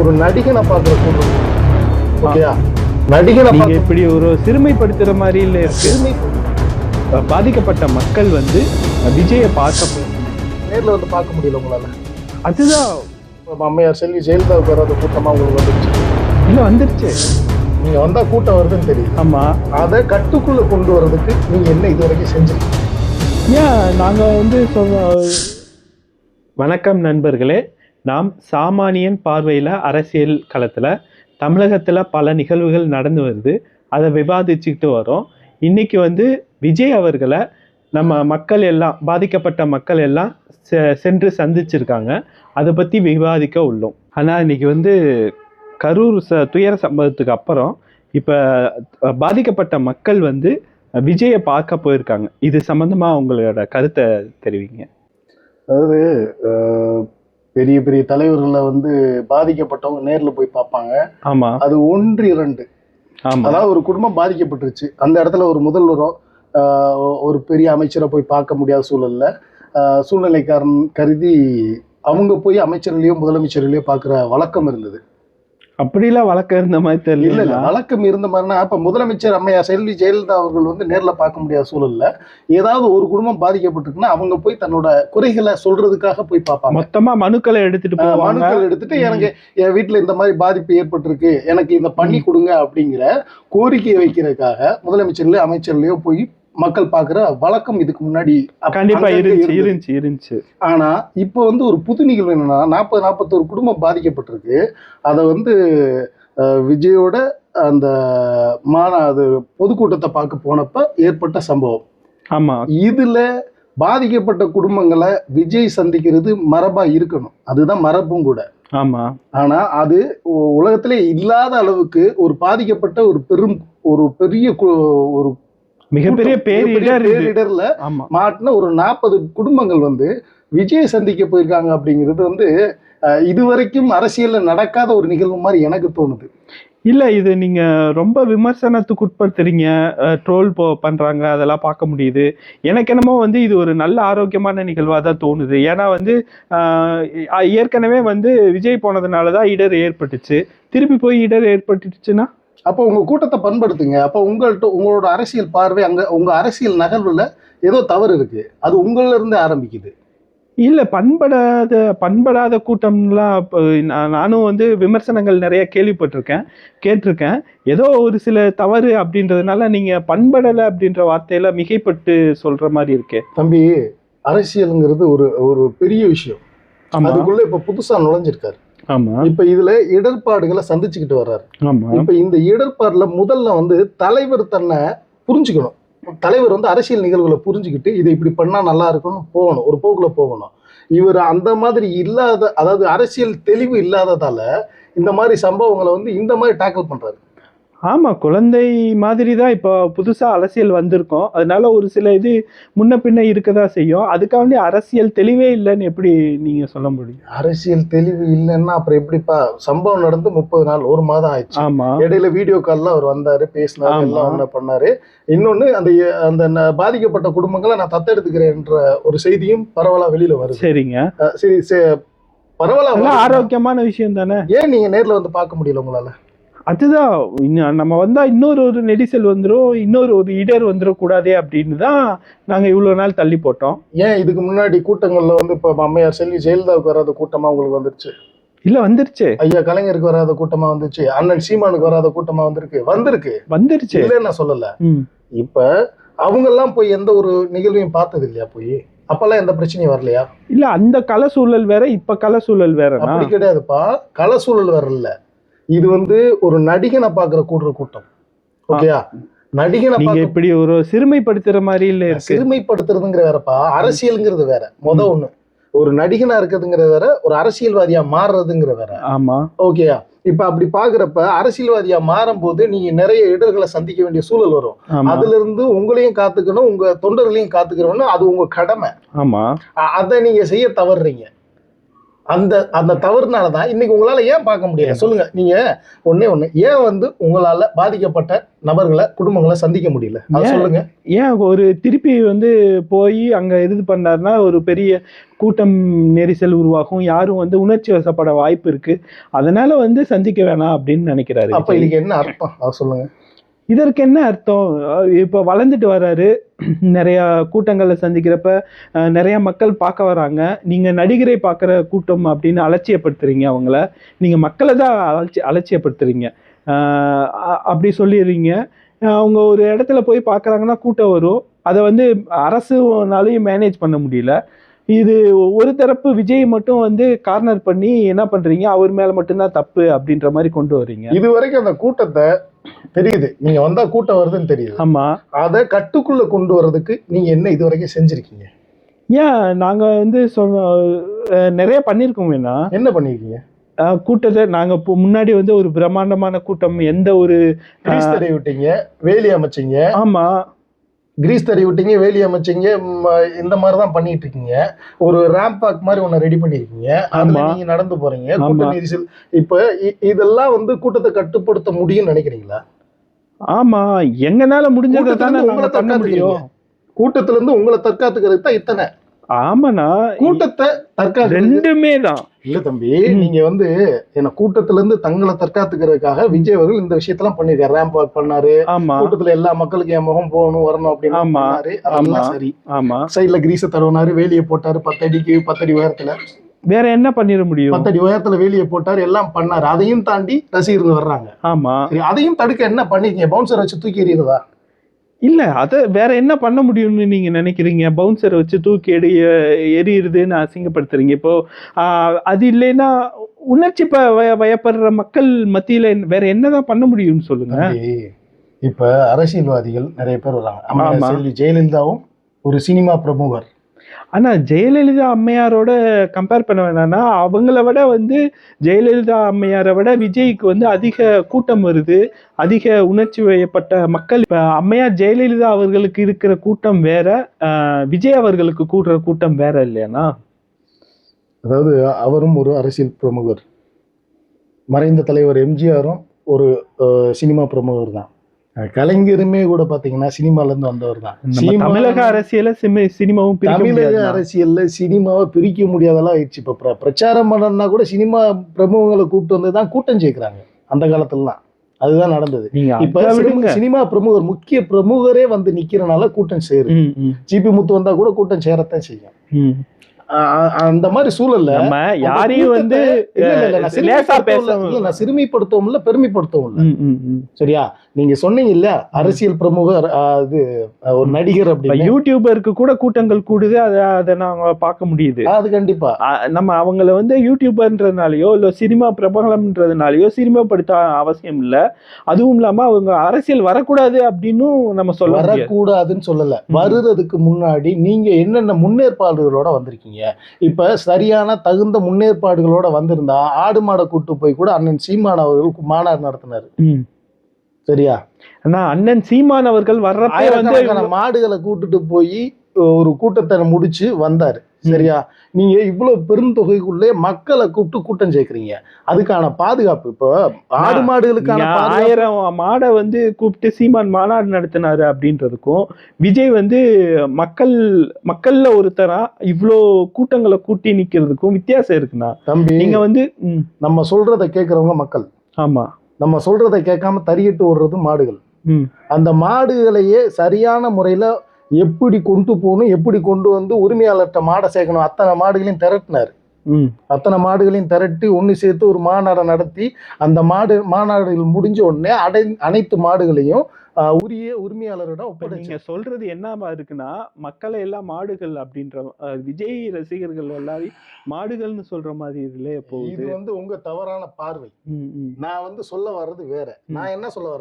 ஒரு நடிகனை பார்க்குற கூட்டம். ஓகேயா? நடிகனை நீங்க இப்படி ஒரு சிறுமைப்படுத்துற மாதிரி இல்ல அஹ் பாதிக்கப்பட்ட மக்கள் வந்து விஜயை பார்க்க நேர்ல வந்து பார்க்க முடியல உங்களால. அதுதான். அம்மையார் செல்வி ஜெயலலிதாவுக்கு வராத கூட்டமா உங்களுக்கு வந்துருச்சு. இல்ல வந்துருச்சு. நீங்க வந்தா கூட்டம் வருதுன்னு தெரியும் ஆமா. அதை கட்டுக்குள்ள கொண்டு வர்றதுக்கு நீங்க என்ன இது வரைக்கும் செஞ்சிருக்கீங்க ஏன் நாங்க வந்து சொல்ல வணக்கம் நண்பர்களே. நாம் சாமானியன் பார்வையில் அரசியல் களத்தில் தமிழகத்தில் பல நிகழ்வுகள் நடந்து வருது. அதை விவாதிச்சுக்கிட்டு வரோம். இன்றைக்கி வந்து விஜய் அவர்களை நம்ம மக்கள் எல்லாம் பாதிக்கப்பட்ட மக்கள் எல்லாம் செ- சென்று சந்திச்சிருக்காங்க. அதை பற்றி விவாதிக்க உள்ளோம். ஆனால் இன்னைக்கு வந்து கரூர் ச துயர சம்பவத்துக்கு அப்புறம் இப்போ பாதிக்கப்பட்ட மக்கள் வந்து விஜயை பார்க்க போயிருக்காங்க. இது சம்மந்தமாக அவங்களோட கருத்தை தெரிவிங்க. அதாவது பெரிய பெரிய தலைவர்களை வந்து பாதிக்கப்பட்டவங்க நேர்ல போய் பார்ப்பாங்க. ஆமா. அது ஒன்று இரண்டு. அதாவது ஒரு குடும்பம் பாதிக்கப்பட்டுருச்சு. அந்த இடத்துல ஒரு முதல்வரோ ஒரு பெரிய அமைச்சரை போய் பார்க்க முடியாத சூழல்ல ஆஹ், சூழ்நிலை காரணம் கருதி அவங்க போய் அமைச்சர்களையோ முதலமைச்சர்களையோ பார்க்குற வழக்கம் இருந்தது. அப்படிலாம் வழக்கம் இருந்த மாதிரி இல்ல இல்ல தெரியல வழக்கம் இருந்த மாதிரினா இப்ப முதலமைச்சர் அம்மையா செல்வி ஜெயலலிதா அவர்கள் வந்து நேர்ல பார்க்க முடியாத சூழல்ல ஏதாவது ஒரு குடும்பம் பாதிக்கப்பட்டிருக்குன்னா அவங்க போய் தன்னோட குறைகளை சொல்றதுக்காக போய் பார்ப்பாங்க. மொத்தமா மனுக்களை எடுத்துட்டு போவாங்க. மனுக்கள் எடுத்துட்டு எனக்கு என் வீட்டுல இந்த மாதிரி பாதிப்பு ஏற்பட்டிருக்கு எனக்கு இந்த பண்ணி கொடுங்க அப்படிங்கிற கோரிக்கையை வைக்கிறதுக்காக முதலமைச்சர்லயோ அமைச்சர்லயோ போய் மக்கள் பார்க்குற வழக்கம் இதுக்கு முன்னாடி கண்டிப்பா இருந்துச்சு. இருந்துச்சு இருந்துச்சு. ஆனா இப்போ வந்து ஒரு புது நிகழ்வு என்னன்னா நாற்பது நாற்பத்தோரு குடும்பம் பாதிக்கப்பட்டிருக்கு. அதை வந்து விஜயோட அந்த மாநா அது பொதுக்கூட்டத்தை பார்க்க போனப்ப ஏற்பட்ட சம்பவம். ஆமா. இதுல பாதிக்கப்பட்ட குடும்பங்களை விஜய் சந்திக்கிறது மரபா இருக்கணும். அதுதான் மரபும் கூட. ஆமா. ஆனா அது உலகத்திலே இல்லாத அளவுக்கு ஒரு பாதிக்கப்பட்ட ஒரு பெரும் ஒரு பெரிய ஒரு மிகப்பெரிய பேரிடர். பேரிடர்ல மாட்டின ஒரு நாற்பது குடும்பங்கள் வந்து விஜய் சந்திக்க போயிருக்காங்க அப்படிங்கிறது வந்து இதுவரைக்கும் அரசியல்ல நடக்காத ஒரு நிகழ்வு மாதிரி எனக்கு தோணுது. இல்ல இது நீங்க ரொம்ப விமர்சனத்துக்கு உட்படுத்துறீங்க. ட்ரோல் போ பண்றாங்க அதெல்லாம் பார்க்க முடியுது. எனக்கு என்னமோ வந்து இது ஒரு நல்ல ஆரோக்கியமான நிகழ்வா தான் தோணுது. ஏன்னா வந்து ஏற்கனவே வந்து விஜய் போனதுனால தான் இடர் ஏற்பட்டுச்சு. திருப்பி போய் இடர் ஏற்பட்டுச்சுன்னா? அப்போ உங்க கூட்டத்தை பண்படுத்துங்க. அப்போ உங்கள்ட்ட உங்களோட அரசியல் பார்வை அங்க உங்க அரசியல் நகர்வுல ஏதோ தவறு இருக்கு. அது உங்கள்ல இருந்து ஆரம்பிக்குது. இல்ல பண்படாத பண்படாத கூட்டம்லாம் இப்போ நான் நானும் வந்து விமர்சனங்கள் நிறைய கேள்விப்பட்டிருக்கேன் கேட்டிருக்கேன். ஏதோ ஒரு சில தவறு அப்படின்றதுனால நீங்க பண்படலை அப்படின்ற வார்த்தையில மிகைப்பட்டு சொல்ற மாதிரி இருக்கே. தம்பி அரசியலுங்கிறது ஒரு ஒரு பெரிய விஷயம். அதுக்குள்ள இப்ப புதுசா நுழைஞ்சிருக்காரு. இப்ப இதுல இடர்பாடுகளை சந்திச்சுக்கிட்டு வர்றாரு. இப்ப இந்த இடர்பாடுல முதல்ல வந்து தலைவர் தன்னை புரிஞ்சுக்கணும். தலைவர் வந்து அரசியல் நிகழ்வுகளை புரிஞ்சுக்கிட்டு இதை இப்படி பண்ணா நல்லா இருக்கும்னு போகணும். ஒரு போக்குல போகணும். இவர் அந்த மாதிரி இல்லாத அதாவது அரசியல் தெளிவு இல்லாததால இந்த மாதிரி சம்பவங்களை வந்து இந்த மாதிரி டேக்கிள் பண்றாரு. ஆமா குழந்தை மாதிரி தான் இப்போ புதுசா அரசியல் வந்திருக்கோம். அதனால ஒரு சில இது முன்ன பின்ன இருக்கதா செய்யும். அதுக்காண்டி அரசியல் தெளிவே இல்லைன்னு எப்படி நீங்க சொல்ல முடியும்? அரசியல் தெளிவு இல்லைன்னா அப்புறம் எப்படிப்பா? சம்பவம் நடந்து முப்பது நாள் ஒரு மாதம் ஆயிடுச்சு. ஆமா. இடையில வீடியோ கால்ல அவர் வந்தாரு பேசினாரு. எல்லாம் ஒண்ணு பண்ணாரு. இன்னொன்னு அந்த அந்த பாதிக்கப்பட்ட குடும்பங்களை நான் தத்தெடுத்துக்கிறேன்ற ஒரு செய்தியும் பரவலா வெளியில வருது. சரிங்க. சரி வருது. ஆரோக்கியமான விஷயம் தானே? ஏன் நீங்க நேர்ல வந்து பார்க்க முடியல உங்களால? அதுதான். நம்ம வந்தா இன்னொரு ஒரு நெரிசல் வந்துரும் இன்னொரு ஒரு இடர் வந்துடக்கூடாதே அப்படின்னு தான் நாங்க இவ்வளவு நாள் தள்ளி போட்டோம். ஏன் இதுக்கு முன்னாடி கூட்டங்கள்ல வந்து இப்ப அம்மையார் செல்வி ஜெயலலிதாவுக்கு வராத கூட்டமா உங்களுக்கு வந்துருச்சு? இல்ல வந்துருச்சு. ஐயா கலைஞருக்கு வராத கூட்டமா வந்துச்சு? அண்ணன் சீமானுக்கு வராத கூட்டமா வந்திருக்கு? வந்திருக்கு. வந்துருச்சு. இல்லைன்னு நான் சொல்லல. இப்ப அவங்க எல்லாம் போய் எந்த ஒரு நிகழ்வையும் பார்த்தது இல்லையா போய்? அப்பெல்லாம் எந்த பிரச்சனையும் வரலையா? இல்ல அந்த கல சூழல் வேற இப்ப கல சூழல் வேறனா அப்படி கிடையாதுப்பா. கள சூழல் வரல இது வந்து ஒரு நடிகனை பாக்குற கூடுற கூட்டம். ஓகேயா? நடிகனை நீங்க இப்படி ஒரு சிறுமைப்படுத்துற மாதிரி இல்ல சிறுமைப்படுத்துறதுங்கிற வேறப்பா அரசியல்ங்கிறது வேற. முத ஒண்ணு. ஒரு நடிகனா இருக்கிறதுங்கிறது வேற ஒரு அரசியல்வாதியா மாறுறதுங்கிற வேற. ஆமா. ஓகேயா? இப்ப அப்படி பாக்குறப்ப அரசியல்வாதியா மாறும்போது நீங்க நிறைய இடர்களை சந்திக்க வேண்டிய சூழல் வரும். அதுல இருந்து உங்களையும் காத்துக்கணும் உங்க தொண்டர்களையும் காத்துக்கணும்னு அது உங்க கடமை. ஆமா. அதை நீங்க செய்ய தவறுறீங்க. அந்த அந்த தவறுனால தான் இன்னைக்கு உங்களால ஏன் பார்க்க முடியல? சொல்லுங்க. நீங்க ஒண்ணே ஒண்ணு. ஏன் வந்து உங்களால பாதிக்கப்பட்ட நபர்களை குடும்பங்களை சந்திக்க முடியல? அதை? சொல்லுங்க. ஏன் ஒரு திருப்பி வந்து போய் அங்க இது பண்ணாருன்னா ஒரு பெரிய கூட்டம் நெரிசல் உருவாகும். யாரும் வந்து உணர்ச்சி வசப்பட வாய்ப்பு இருக்கு. அதனால வந்து சந்திக்க வேணாம் அப்படின்னு நினைக்கிறாரு. அப்ப. இதுக்கு என்ன அர்த்தம்? அதை சொல்லுங்க. இதற்கு என்ன அர்த்தம்? இப்போ வளர்ந்துட்டு வர்றாரு நிறைய கூட்டங்களை சந்திக்கிறப்ப நிறையா நிறைய மக்கள் பார்க்க வராங்க. நீங்க நடிகரை பார்க்குற கூட்டம் அப்படின்னு அலட்சியப்படுத்துறீங்க அவங்கள. நீங்க மக்களை தான் அலட்சி அலட்சியப்படுத்துறீங்க. அப்படி சொல்லிடுறீங்க. அவங்க ஒரு இடத்துல போய் பார்க்குறாங்கன்னா கூட்டம் வரும். அதை வந்து அரசுனாலையும் மேனேஜ் பண்ண முடியல. இது ஒரு தரப்பு விஜய் மட்டும் வந்து கார்னர் பண்ணி என்ன பண்றீங்க? அவர் மேல மட்டும்தான் தப்பு அப்படின்ற மாதிரி கொண்டு வர்றீங்க. இது வரைக்கும் அந்த கூட்டத்தை தெரியுது. நீங்க வந்தா கூட்டம் வருதுன்னு தெரியுது. ஆமா. அதை கட்டுக்குள்ள கொண்டு வர்றதுக்கு நீங்க என்ன இது வரைக்கும் செஞ்சிருக்கீங்க? ஏன்? நாங்க வந்து நிறைய பண்ணியிருக்கோம் வேணா என்ன பண்ணிருக்கீங்க? கூட்டத்தை நாங்க முன்னாடி வந்து ஒரு பிரம்மாண்டமான கூட்டம் எந்த ஒரு விட்டீங்க வேலி அமைச்சீங்க. ஆமா. கிரீஸ் தறி விட்டீங்க வேலி அமைச்சீங்க இந்த மாதிரி தான் பண்ணிட்டு இருக்கீங்க ஒரு ரேம்ப் மாதிரி ஒண்ணு ரெடி பண்ணிருக்கீங்க. அதுல ஆமா. நீங்க நடந்து போறீங்க. கூட்ட நெரிசல். இப்ப இதெல்லாம் வந்து கூட்டத்தை கட்டுப்படுத்த முடியும்னு நினைக்கிறீங்களா? ஆமா. எங்கனால முடிஞ்சதை தானே உங்களை பண்ண முடியும். கூட்டத்துல இருந்து உங்களை தற்காத்துக்கிறது தான் இத்தனை. ஆமாண்ணா. கூட்டத்தை தற்காத்து ரெண்டுமே தான் இல்ல தம்பி. நீங்க வந்து என்ன கூட்டத்துல இருந்து தங்களை தற்காத்துக்கிறதுக்காக விஜய் அவர்கள் இந்த விஷயத்தெல்லாம் பண்ணிருக்காரு ரேம்ப் வாக் பண்ணாரு. கூட்டத்துல எல்லா மக்களுக்கும் என் முகம் போகணும் வரணும் அப்படின்னு அதெல்லாம். சரி. ஆமா. சைடுல கிரீஸ தடவினாரு வேலியை போட்டாரு. பத்தடிக்கு பத்தடி உயரத்துல. வேற என்ன பண்ணிட முடியும்? பத்தடி உயரத்துல வேலியை போட்டாரு எல்லாம் பண்ணாரு. அதையும் தாண்டி ரசிகர்கள் வர்றாங்க. ஆமா. அதையும் தடுக்க என்ன பண்ணிருக்கீங்க? பவுன்சர் வச்சு தூக்கி எறியறதா? இல்ல அத வேற என்ன பண்ண முடியும்னு நீங்க நினைக்கிறீங்க? பவுன்சரை வச்சு தூக்கி எடி எரியுறதுன்னு அசிங்கப்படுத்துறீங்க. இப்போ அது இல்லைன்னா உணர்ச்சி ப வய- வயப்படுற மக்கள் மத்தியில வேற என்னதான் பண்ண முடியும்னு சொல்லுங்க? இப்ப அரசியல்வாதிகள் நிறைய பேர் செல்வி ஜெயலலிதாவும் ஒரு சினிமா பிரமுகர். ஆனா ஜெயலலிதா அம்மையாரோட கம்பேர் பண்ண வேணாம்னா அவங்கள விட வந்து ஜெயலலிதா அம்மையாரை விட விஜய்க்கு வந்து அதிக கூட்டம் வருது. அதிக உணர்ச்சி வயப்பட்ட மக்கள். இப்போ அம்மையார் ஜெயலலிதா அவர்களுக்கு இருக்கிற கூட்டம் வேற விஜய் அவர்களுக்கு கூடுற கூட்டம் வேற இல்லையாண்ணா? அதாவது அவரும் ஒரு அரசியல் பிரமுகர். மறைந்த தலைவர் எம்ஜிஆரும் ஒரு சினிமா பிரமுகர் தான் கலைஞருமே கூட பாத்தீங்கன்னா சினிமால இருந்து வந்தவர் தான். தமிழக அரசியல சினிமாவும் தமிழக. அரசியல்ல சினிமாவை பிரிக்க முடியாதெல்லாம் ஆயிடுச்சு. இப்ப பிர- பிரச்சாரம் பண்ணணும்னா கூட சினிமா பிரமுகங்களை கூப்பிட்டு வந்து தான் கூட்டம் சேர்க்கிறாங்க. அந்த காலத்துலலாம். அதுதான் நடந்தது. இப்ப சினிமா- பிரமுகர் முக்கிய பிரமுகரே வந்து நிக்கிறனால கூட்டம் சேரும். ஜிபி முத்து வந்தா கூட கூட்டம் சேரத்தான் செய்யும். அந்த மாதிரி சூழல்ல நம்ம யாரையும் வந்து லேசா. பேச இல்ல, நான் சிறுமிப்படுத்தவும் இல்ல பெருமைப்படுத்தவும். சரியா? நீங்க சொன்னீங்க இல்ல அரசியல் பிரமுகர் இது ஒரு நடிகர் அப்படின்னு. யூடியூபருக்கு கூட கூட்டங்கள் கூடுது அதை அதை நாங்க பார்க்க முடியுது. அது கண்டிப்பா. நம்ம அவங்கள வந்து யூடியூபர்ன்றதுனாலயோ இல்ல சினிமா பிரபலம்ன்றதுனாலயோ சினிமாப்படுத்த அவசியம் இல்ல. அதுவும் இல்லாம அவங்க அரசியல் வரக்கூடாது அப்படின்னும் நம்ம சொல்ல வரக்கூடாதுன்னு சொல்லல. ம். வருறதுக்கு முன்னாடி நீங்க என்னென்ன முன்னேற்பாடுகளோட வந்திருக்கீங்க? இப்ப சரியான தகுந்த முன்னேற்பாடுகளோட வந்திருந்தா ஆடு மாடை கூட்டு போய் கூட அண்ணன் சீமான் அவர்கள் மாநாடு நடத்தினாரு. சரியா? ஆனா அண்ணன் சீமான் அவர்கள் ஆயிரக்கணக்கான மாடுகளை கூட்டிட்டு போய் ஒரு கூட்டத்தை முடிச்சு வந்தாரு. சரியா? நீங்க இவ்வளவு பெருந்தொகைக்குள்ளே மக்களை கூப்பிட்டு கூட்டம் சேர்க்கறீங்க. அதுக்கான பாதுகாப்பு இப்போ ஆடு மாடுகளுக்கான ஆயிரம் மாடை வந்து கூப்பிட்டு சீமான் மாநாடு நடத்தினாரு அப்படின்றதுக்கும் விஜய் வந்து மக்கள் மக்கள்ல ஒருத்தரா இவ்வளோ கூட்டங்களை கூட்டி நிக்கிறதுக்கும் வித்தியாசம் இருக்குண்ணா. தம்பி நீங்க வந்து நம்ம சொல்றத கேட்கறவங்க மக்கள். ஆமா. நம்ம சொல்றத கேட்காம தறியிட்டு ஓடுறது மாடுகள். அந்த மாடுகளையே சரியான முறையில எப்படி கொண்டு போகணும் எப்படி கொண்டு வந்து உரிமையாளர்கிட்ட மாடை சேர்க்கணும் அத்தனை மாடுகளையும் திரட்டினார். ம். அத்தனை மாடுகளையும் திரட்டி ஒன்று சேர்த்து ஒரு மாநாடை நடத்தி அந்த மாடு மாநாடுகள் முடிஞ்ச உடனே அடை அனைத்து மாடுகளையும் உரிய உரிமையாளரிடம் இப்ப ஒப்படைச்சு நீங்க சொல்றது என்னவா இருக்குன்னா மக்களை எல்லாம் மாடுகள் அப்படின்ற விஜய் ரசிகர்கள் எல்லாரையும் மாடுகள்னு சொல்ற மாதிரி இதுல இது போகுது வந்து உங்க தவறான பார்வை. நான் வந்து சொல்ல வர்றது வேற. நான் என்ன சொல்ல வரேன்